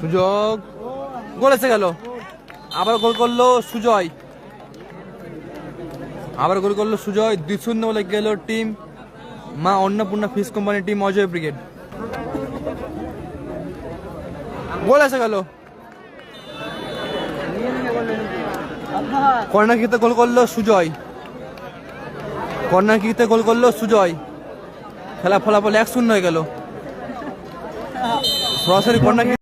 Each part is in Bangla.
সুযোগ। গোল এসে গেল। আবার গোল করল সুজয়। আবার গোল করল সুজয়। দুই শূন্য বলে গেল team. Maa Annapurna fish company team Ajay brigade. Goal এসে গেল। কর্নার কিতে গোল করল সুজয়। কর্নার কিতে গোল করল সুজয়। খেলা ফলাফল এক শূন্য হয়ে গেল। সরাসরি corner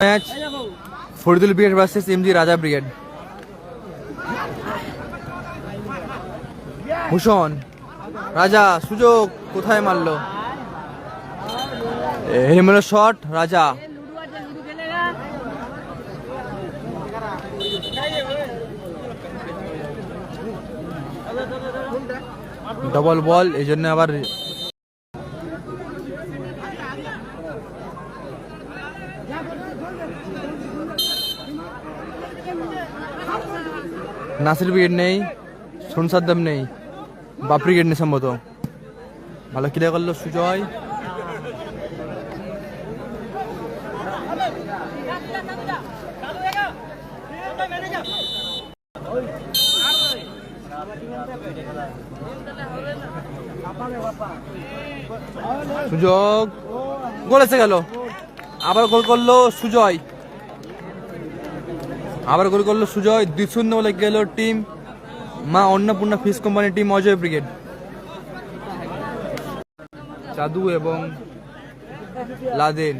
match Faridul brigade versus MG Raja brigade. Bhushan, Raja, সুযোগ কোথায় মারলো? হেমেলো শট, রাজা। ডবল বল এই জন্য আবার নাসির ব্রিগেড নেই সোনসাদ্দাম নেই বাপ ব্রিগেড নেই সম্ভবত। ভালো ক্লিয়ার করল সুজয়। সুযোগ। গোল এসে গেল। আবার গোল করল সুজয়। আবার গোল করল সুজয়। দুই শূন্য বলে গেল team. Maa Annapurna fish company team Ajay brigade. Chadu এবং লাদেন।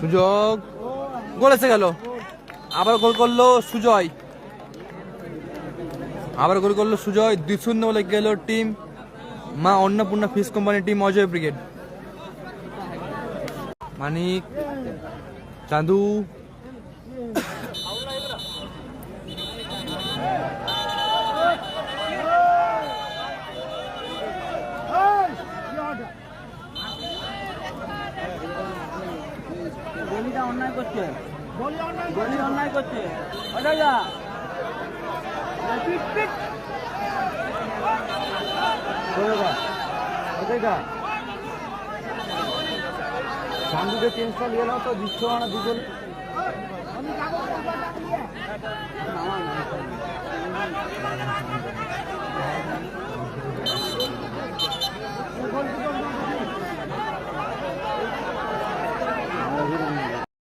সুযোগ। গোল এসে গেল। আবার গোল করল সুজয়। আবার গোল করল সুজয় দুই শূন্য বলে গেল team. Maa Annapurna fish company team, Ajay brigade. Manik, Chandu. অন্যায় করছে। অন্যায় করছে। চান্দুকে তিনশো নিয়ে নাও তো দিচ্ছ না দুজন।